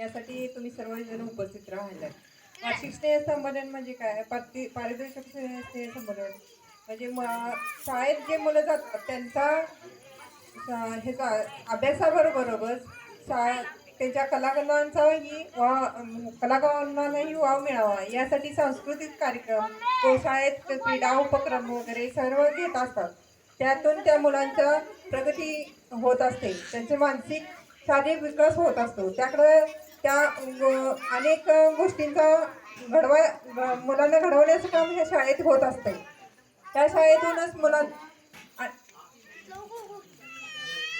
यासाठी तुम्ही सर्वजण उपस्थित राहायला वार्षिक स्नेहसंमेलन म्हणजे काय? पारि पारितोषिक स्नेह संमेलन. म्हणजे म- शाळेत जे मुलं जातात त्यांचा ह्याचा अभ्यासाबरोबरोबर शाळा त्यांच्या कलागुणांचाही वा कलागुणांनाही वाव मिळावा. यासाठी सांस्कृतिक कार्यक्रम व शाळेत क्रीडा उपक्रम वगैरे सर्व घेत असतात. त्यातून त्या मुलांच्या प्रगती होत असते. त्यांचे मानसिक शारीरिक विकास होत असतो. त्याकडं त्या अनेक गोष्टींचा घडवा मुलांना घडवण्याचं काम ह्या शाळेत होत असते त्या शाळेतूनच मुलां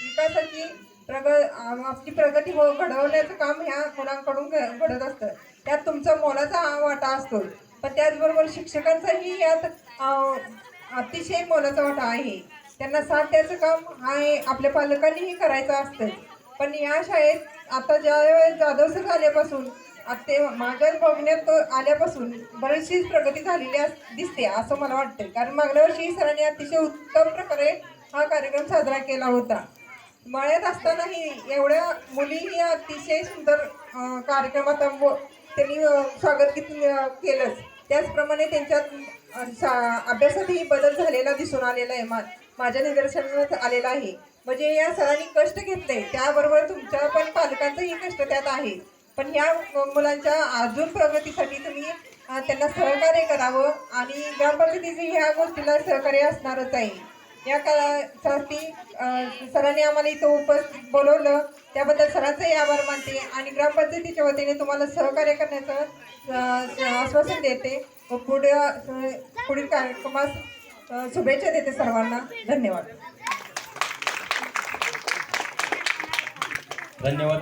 विकासाची प्रग आपली प्रगती हो घडवण्याचं काम ह्या मुलांकडून घ- घडत असतं. त्यात तुमचा मोलाचा वाटा असतो पण त्याचबरोबर शिक्षकांचाही यात अतिशय मोलाचा वाटा आहे. त्यांना साथ द्यायचं काम हा आपल्या पालकांनीही करायचं असतं पण या शाळेत आता ज्या वेळेस जाधव सर आल्यापासून ते माझ्या बघण्यात आल्यापासून बरीचशी प्रगती झालेली अस- दिसते असं मला वाटतं कारण मागल्या वर्षी सरांनी अतिशय उत्तम प्रकारे हा कार्यक्रम साजरा केला होता. मळ्यात असतानाही एवढ्या मुलीही अतिशय सुंदर कार्यक्रमात त्यांनी स्वागत केलंच. त्याचप्रमाणे त्यांच्यात अभ्यासातही बदल झालेला दिसून आलेला आहे. मा माझ्या निदर्शनात आलेला आहे. म्हणजे या सरांनी कष्ट घेतले त्याबरोबर तुमच्या पण पालकांचंही कष्ट त्यात आहे. पण ह्या मुलांच्या अजून प्रगतीसाठी तुम्ही त्यांना सहकार्य करावं आणि ग्रामपंचायतीचे ह्या गोष्टीला सहकार्य असणारच आहे. या काळासाठी सरांनी आम्हाला इथं उपस्थित बोलवलं त्याबद्दल सरांचाही आभार मानते आणि ग्रामपंचायतीच्या वतीने तुम्हाला सहकार्य करण्याचं आश्वासन देते व पुढे पुढील कार्यक्रमास शुभेच्छा देते सर्वांना. धन्यवाद. धन्यवाद